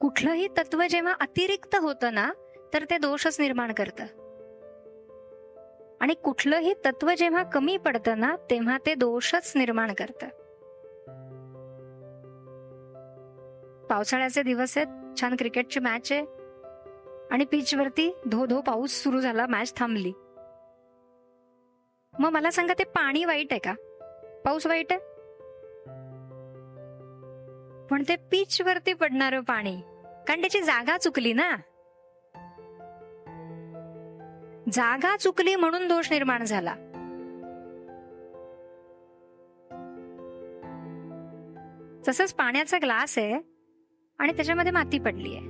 कुठलंही तत्व जेव्हा अतिरिक्त होतं ना तर ते दोषच निर्माण करतं. आणि कुठलंही तत्व जेव्हा कमी पडतं ना तेव्हा ते दोषच निर्माण करतं. पावसाळ्याचे दिवस आहेत छान क्रिकेटची मॅच आहे. आणि पिचवरती धो धो पाऊस सुरू झाला मॅच थांबली. मग मला सांगा ते पाणी वाईट आहे का? पाऊस वाईट आहे? पण ते पीच वरती पडणारं पाणी. कारण त्याची जागा चुकली ना. जागा चुकली म्हणून दोष निर्माण झाला. तसंच पाण्याचा ग्लास आहे आणि त्याच्यामध्ये माती पडली आहे.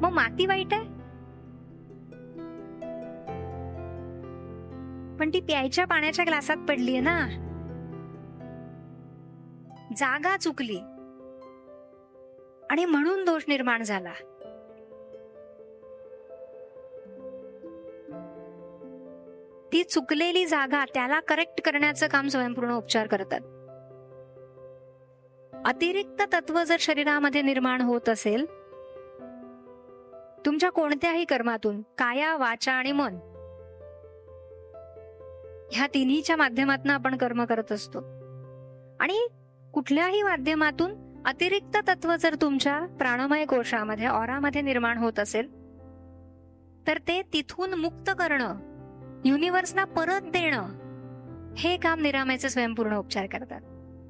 मग माती वाईट आहे? पण ती प्यायच्या पाण्याच्या ग्लासात पडली आहे ना. जागा चुकली. आणि म्हणून दोष निर्माण झाला. ती चुकलेली जागा त्याला करेक्ट करण्याचं काम स्वयंपूर्ण उपचार करतात. अतिरिक्त तत्व जर शरीरामध्ये निर्माण होत असेल तुमच्या कोणत्याही कर्मातून काया वाचा आणि मन ह्या तिन्हीच्या माध्यमातून आपण कर्म करत असतो. आणि कुठल्याही माध्यमातून अतिरिक्त तत्व जर तुमच्या प्राणमय कोशामध्ये ऑरामध्ये निर्माण होत असेल तर ते तिथून मुक्त करणं युनिव्हर्सला परत देणं हे काम निरामयचे स्वयंपूर्ण उपचार करतात.